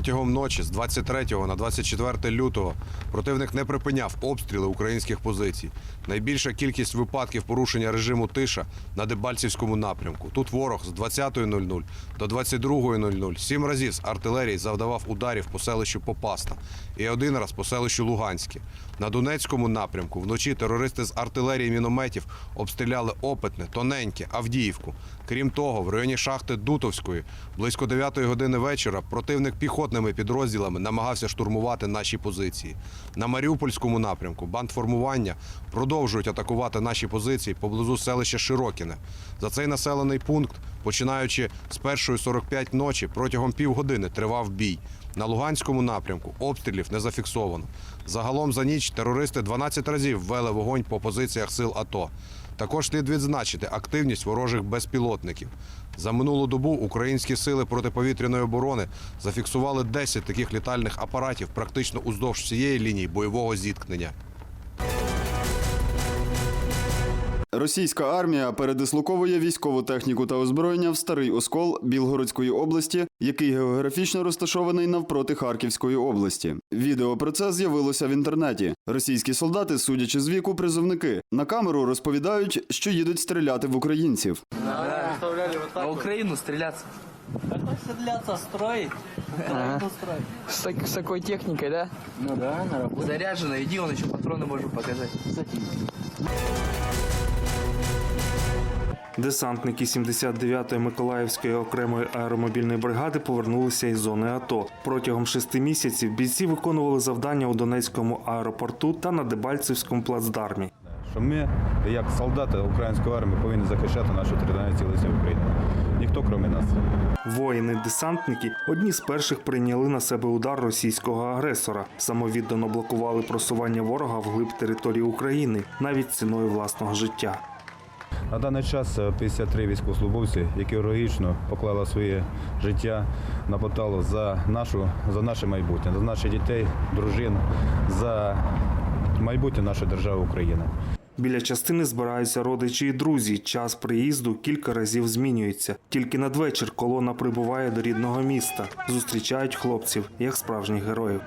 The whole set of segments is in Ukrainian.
Протягом ночі з 23 на 24 лютого противник не припиняв обстріли українських позицій. Найбільша кількість випадків порушення режиму тиша на Дебальцівському напрямку. Тут ворог з 20.00 до 22.00 сім разів з артилерії завдавав ударів по селищу Попасна і один раз по селищу Луганське. На Донецькому напрямку вночі терористи з артилерії мінометів обстріляли Опитне, Тоненьке, Авдіївку. Крім того, в районі шахти Дутовської близько 9 години вечора противник піхотними підрозділами намагався штурмувати наші позиції. На Маріупольському напрямку бандформування продовжують атакувати наші позиції поблизу селища Широкіне. За цей населений пункт, починаючи з 1.45 ночі, протягом півгодини тривав бій. На Луганському напрямку обстрілів не зафіксовано. Загалом за ніч терористи 12 разів ввели вогонь по позиціях сил АТО. Також слід відзначити активність ворожих безпілотників. За минулу добу українські сили протиповітряної оборони зафіксували 10 таких літальних апаратів практично уздовж всієї лінії бойового зіткнення. Російська армія передислоковує військову техніку та озброєння в старий оскол Білгородської області, який географічно розташований навпроти Харківської області. Відео про це з'явилося в інтернеті. Російські солдати, судячи з віку, призовники на камеру розповідають, що їдуть стріляти в українців. Стреляться. Какой садляться строить? Украину строить. С, так- с такой техникой, да? Ну да, на работе. Заряжено, иди, он еще патроны может показать. Десантники 79-ї Миколаївської окремої аеромобільної бригади повернулися із зони АТО. Протягом шести місяців бійці виконували завдання у Донецькому аеропорту та на Дебальцевському плацдармі. що ми, як солдати української армії, повинні захищати нашу територіальну цілісність України. Ніхто крім нас. Воїни-десантники одні з перших прийняли на себе удар російського агресора. Самовіддано блокували просування ворога вглиб території України, навіть ціною власного життя. На даний час е, 53 військовослужбовці, які героїчно поклали своє життя на поталу за нашу, за наше майбутнє, за наших дітей, дружин, за майбутнє нашої держави України. Біля частини збираються родичі і друзі. Час приїзду кілька разів змінюється. Тільки надвечір колона прибуває до рідного міста. Зустрічають хлопців як справжніх героїв.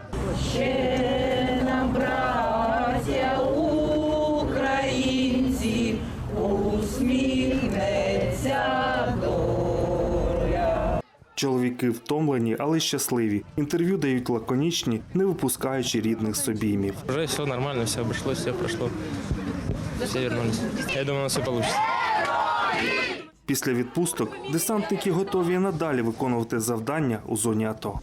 Чоловіки втомлені, але щасливі. Інтерв'ю дають лаконічні, не випускаючи рідних з обіймів. Уже все нормально, все обошлось, все прошло. Все вернулись. Я думаю, все получится. Після відпусток десантники готові надалі виконувати завдання у зоні АТО.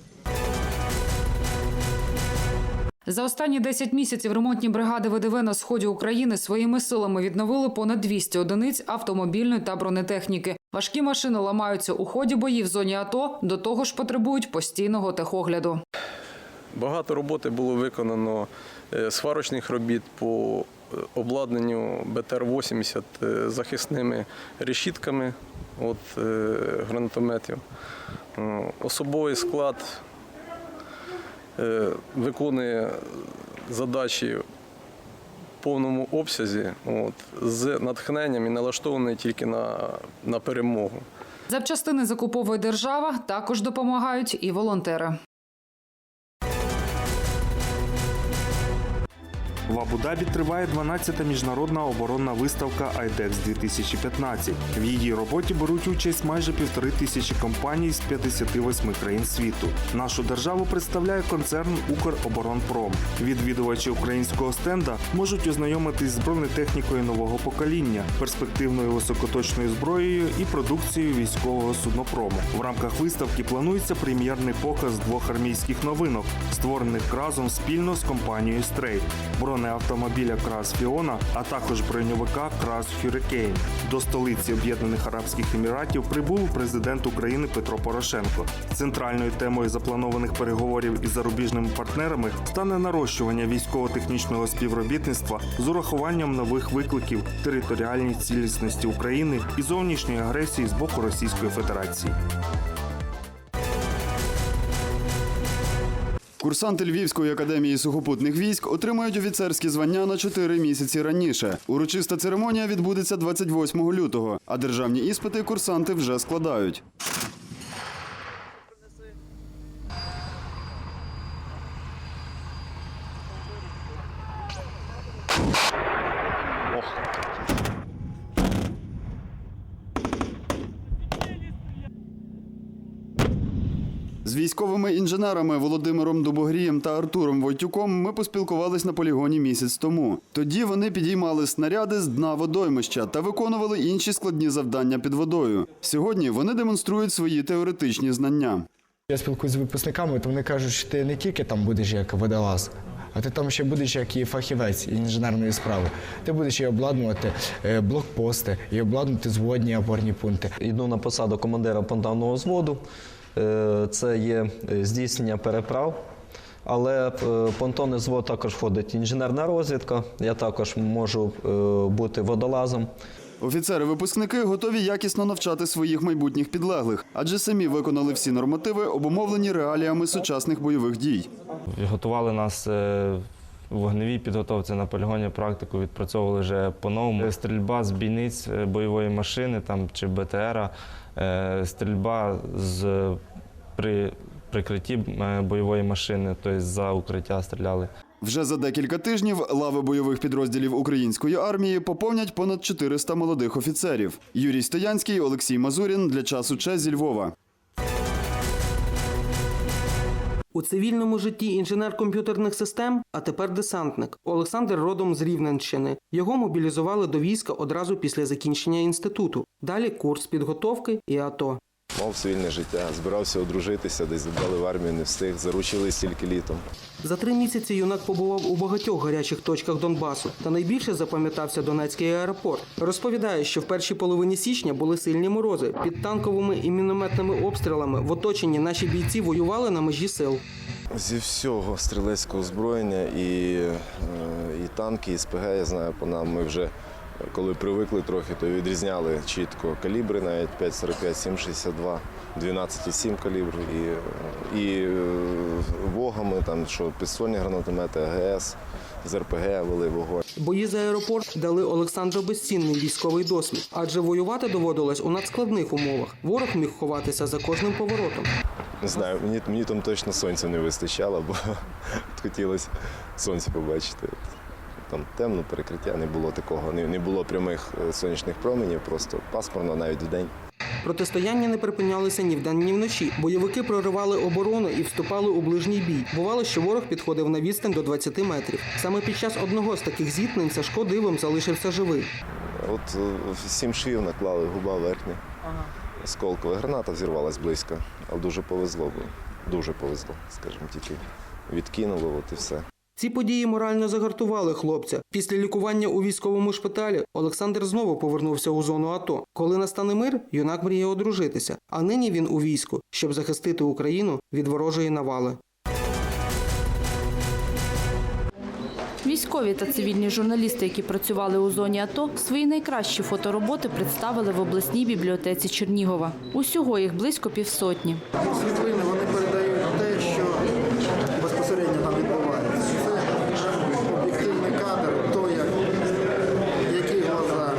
За останні 10 місяців ремонтні бригади ВДВ на сході України своїми силами відновили понад 200 одиниць автомобільної та бронетехніки. Важкі машини ламаються у ході боїв в зоні АТО, до того ж потребують постійного техогляду. Багато роботи було виконано е, сварочних робіт по е, обладнанню БТР-80 е, захисними решітками від гранатометів. Особовий склад виконує задачі повному обсязі от, з натхненням і налаштований тільки на, на перемогу. Запчастини закуповує держава, також допомагають і волонтери. В Абу-Дабі триває 12-та міжнародна оборонна виставка IDEX 2015. В її роботі беруть участь майже півтори тисячі компаній з 58 країн світу. Нашу державу представляє концерн Укроборонпром. Відвідувачі українського стенда можуть ознайомитись з бронетехнікою нового покоління, перспективною високоточною зброєю і продукцією військового суднопрому. В рамках виставки планується прем'єрний показ двох армійських новинок, створених разом спільно з компанією Стрейт бронеавтомобіля Крас Фіона, а також броньовика Крас Хюрикейн. До столиці Об'єднаних Арабських Еміратів прибув президент України Петро Порошенко. Центральною темою запланованих переговорів із зарубіжними партнерами стане нарощування військово-технічного співробітництва з урахуванням нових викликів територіальній цілісності України і зовнішньої агресії з боку Російської Федерації. Курсанти Львівської академії сухопутних військ отримають офіцерські звання на 4 місяці раніше. Урочиста церемонія відбудеться 28 лютого, а державні іспити курсанти вже складають. З військовими інженерами Володимиром Дубогрієм та Артуром Войтюком ми поспілкувались на полігоні місяць тому. Тоді вони підіймали снаряди з дна водоймища та виконували інші складні завдання під водою. Сьогодні вони демонструють свої теоретичні знання. Я спілкуюся з випускниками, то вони кажуть, що ти не тільки там будеш як водолаз, а ти там ще будеш як і фахівець інженерної справи. Ти будеш і обладнувати е, блокпости, і обладнувати зводні опорні пункти. Йду на посаду командира понтонного взводу. Е, Це є е, здійснення переправ. Але е, понтонний взвод також входить інженерна розвідка. Я також можу бути водолазом. Офіцери-випускники готові якісно навчати своїх майбутніх підлеглих, адже самі виконали всі нормативи, обумовлені реаліями сучасних бойових дій. Готували нас вогневій підготовці на полігоні практику, відпрацьовували вже по-новому. Стрільба з бійниць бойової машини там, чи БТРа, стрільба з при прикритті е, бойової машини, тобто за укриття стріляли. Вже за декілька тижнів лави бойових підрозділів української армії поповнять понад 400 молодих офіцерів. Юрій Стоянський, Олексій Мазурін для часу Че зі Львова. У цивільному житті інженер комп'ютерних систем, а тепер десантник. Олександр родом з Рівненщини. Його мобілізували до війська одразу після закінчення інституту. Далі курс підготовки і АТО. Мав цивільне життя, збирався одружитися, десь забрали в армію, не встиг, заручились тільки літом. За три місяці юнак побував у багатьох гарячих точках Донбасу, та найбільше запам'ятався Донецький аеропорт. Розповідає, що в першій половині січня були сильні морози. Під танковими і мінометними обстрілами в оточенні наші бійці воювали на межі сил. Зі всього стрілецького озброєння і, е, і танки, і СПГ, я знаю, по нам ми вже коли привикли трохи, то відрізняли чітко калібри, навіть 5,45, 7,62, 12,7 калібр, і, і е, вогами, там, що підствольні гранатомети, АГС, з РПГ вели вогонь. Бої за аеропорт дали Олександру безцінний військовий досвід, адже воювати доводилось у надскладних умовах. Ворог міг ховатися за кожним поворотом. Не знаю, мені, мені там точно сонця не вистачало, бо хотілося сонце побачити. Там темно, перекриття, не було такого, не, не було прямих е, сонячних променів, просто пасмурно навіть вдень. Протистояння не припинялися ні вдень, ні вночі. Бойовики проривали оборону і вступали у ближній бій. Бувало, що ворог підходив на відстань до 20 метрів. Саме під час одного з таких зіткнень Сашко дивом залишився живий. От е, сім швів наклали, губа верхня. Осколкова граната взірвалась близько, але дуже повезло, бо дуже повезло, скажімо, тільки відкинуло, от і все. Ці події морально загартували хлопця. Після лікування у військовому шпиталі Олександр знову повернувся у зону АТО. Коли настане мир, юнак мріє одружитися. А нині він у війську, щоб захистити Україну від ворожої навали. Військові та цивільні журналісти, які працювали у зоні АТО, свої найкращі фотороботи представили в обласній бібліотеці Чернігова. Усього їх близько півсотні. Світлини вони передають те, що безпосередньо там відбувається. Це об'єктивний кадр, то як, які глаза,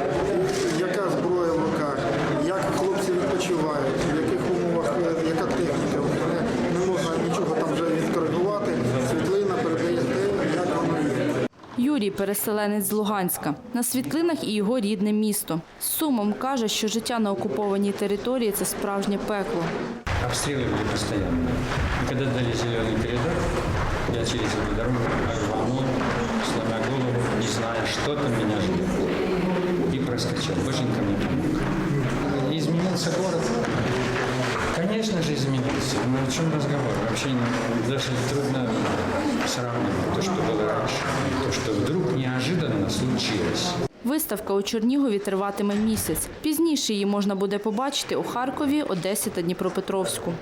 яка зброя в руках, як хлопці відпочивають, в яких умовах, е, яка техніка. Не, не можна нічого там вже відкоригувати. Світлина передає те, як воно є. Юрій переселенець з Луганська. На світлинах і його рідне місто. З сумом каже, що життя на окупованій території це справжнє пекло. Обстрелы были постоянно. И когда дали зеленый коридор, я через эту дорогу рванул, сломя голову, не зная, что там меня ждет. И проскочил. Боженька мне помог. Изменился город. Конечно же изменился. Но о чем разговор? Вообще не- даже трудно сравнивать то, что было раньше, то, что вдруг неожиданно случилось. Виставка у Чернігові триватиме місяць. Пізніше її можна буде побачити у Харкові, Одесі та Дніпропетровську.